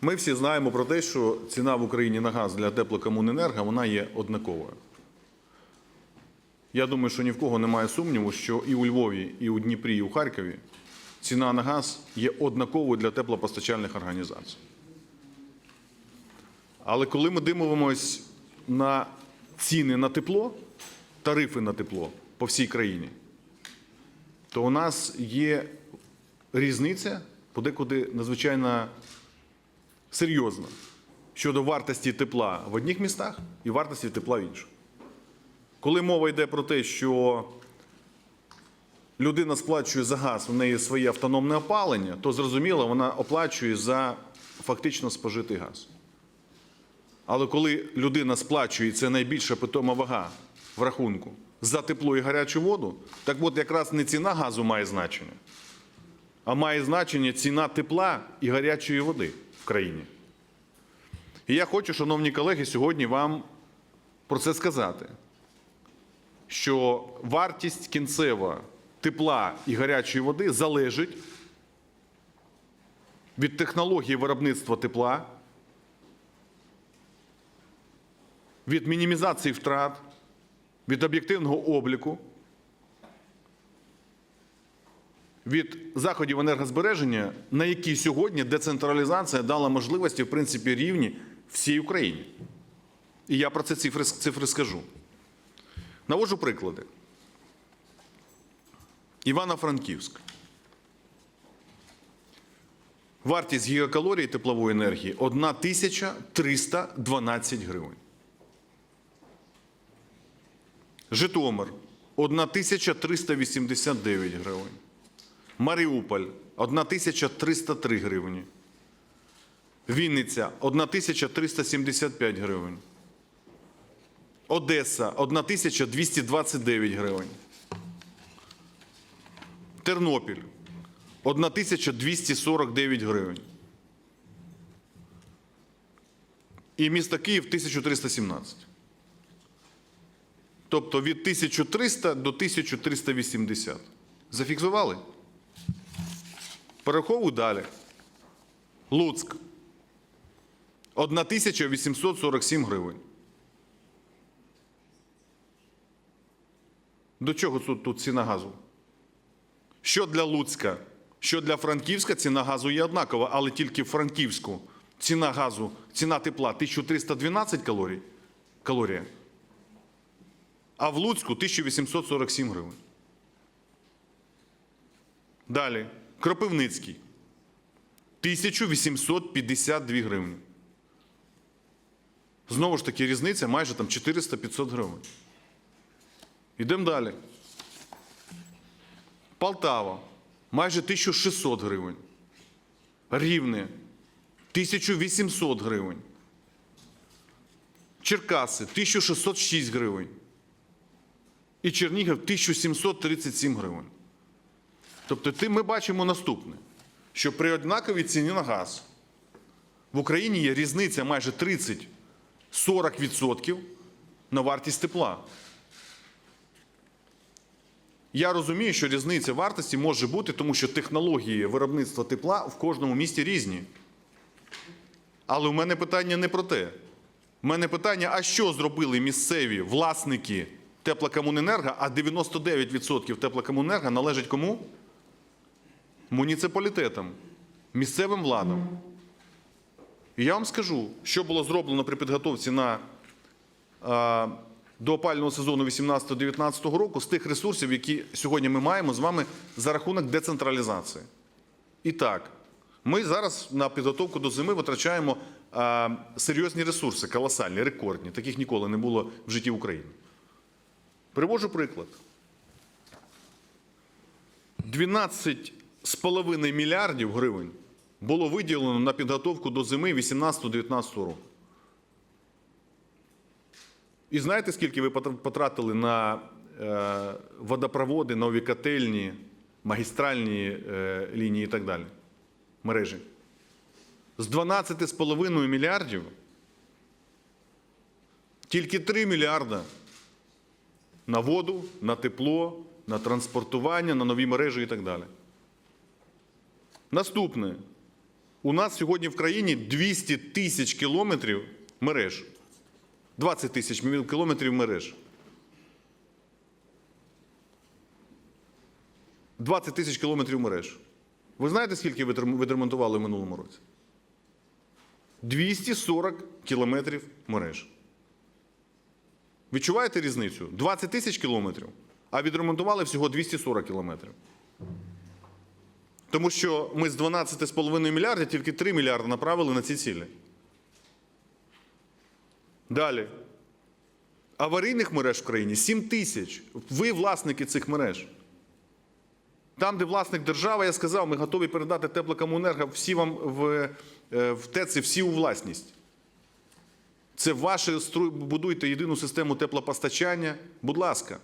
Ми всі знаємо про те, що ціна в Україні на газ для теплокомуненерго вона є однаковою. Я думаю, що ні в кого немає сумніву, що і у Львові, і у Дніпрі, і у Харкові ціна на газ є однаковою для теплопостачальних організацій. Але коли ми дивимося на ціни на тепло, тарифи на тепло по всій країні, то у нас є різниця подекуди надзвичайно серйозна щодо вартості тепла в одних містах і вартості тепла в інших. Коли мова йде про те, що людина сплачує за газ, у неї своє автономне опалення, то зрозуміло, вона оплачує за фактично спожитий газ. Але коли людина сплачує, це найбільша питома вага в рахунку за тепло і гарячу воду, так от якраз не ціна газу має значення, а має значення ціна тепла і гарячої води в країні. І я хочу, шановні колеги, сьогодні вам про це сказати, що вартість кінцева тепла і гарячої води залежить від технології виробництва тепла, від мінімізації втрат, від об'єктивного обліку, від заходів енергозбереження, на які сьогодні децентралізація дала можливості, в принципі, рівні всій Україні. І я про це цифри, цифри скажу. Наводжу приклади. Івано-Франківськ. Вартість гігакалорій теплової енергії 1312 гривень. Житомир 1389 гривень. Маріуполь 1303 гривні. Вінниця 1375 гривень. Одеса 1229 гривень. Тернопіль 1249 гривень. І місто Київ 1317. Тобто від 1300 до 1380. Зафіксували? Перераховую далі. Луцьк 1847 гривень. До чого тут, тут ціна газу? Що для Луцька, що для Франківська ціна газу є однакова, але тільки в Франківську ціна газу, ціна тепла 1312 калорій, калорія, а в Луцьку 1847 гривень. Далі. Кропивницький 1852 гривні. Знову ж таки, різниця майже там 400-500 гривень. Йдемо далі. Полтава майже 1600 гривень. Рівне 1800 гривень. Черкаси 1606 гривень. І Чернігів 1737 гривень. Тобто ми бачимо наступне, що при однаковій ціні на газ в Україні є різниця майже 30-40% на вартість тепла. Я розумію, що різниця вартості може бути, тому що технології виробництва тепла в кожному місті різні. Але у мене питання не про те. У мене питання: а що зробили місцеві власники теплокомуненерго, а 99% теплокомуненерго належить кому? Муніципалітетам, місцевим владам. І я вам скажу, що було зроблено при підготовці на, а, до опального сезону 18-19 року з тих ресурсів, які сьогодні ми маємо з вами за рахунок децентралізації. І так, ми зараз на підготовку до зими витрачаємо а, серйозні ресурси, колосальні, рекордні. Таких ніколи не було в житті України. Привожу приклад. 12,5 мільярдів гривень було виділено на підготовку до зими 18-19 року. І знаєте, скільки ви потратили на е, водопроводи, нові котельні, магістральні е, лінії і так далі? Мережі? З 12,5 мільярдів тільки 3 мільярда на воду, на тепло, на транспортування, на нові мережі і так далі. Наступне. У нас сьогодні в країні 200 тисяч кілометрів мереж. 20 тисяч кілометрів мереж. 20 тисяч кілометрів мереж. Ви знаєте, скільки відрем- відремонтували в минулому році? 240 кілометрів мереж. Відчуваєте різницю? 20 тисяч кілометрів, а відремонтували всього 240 кілометрів. Тому що ми з 12,5 мільярдів тільки 3 мільярди направили на ці цілі. Далі. Аварійних мереж в країні 7 тисяч. Ви власники цих мереж. Там, де власник держава, я сказав, ми готові передати теплокомуненерго всі вам в, е, в ТЕЦи, всі у власність. Це ваше будуйте єдину систему теплопостачання. Будь ласка.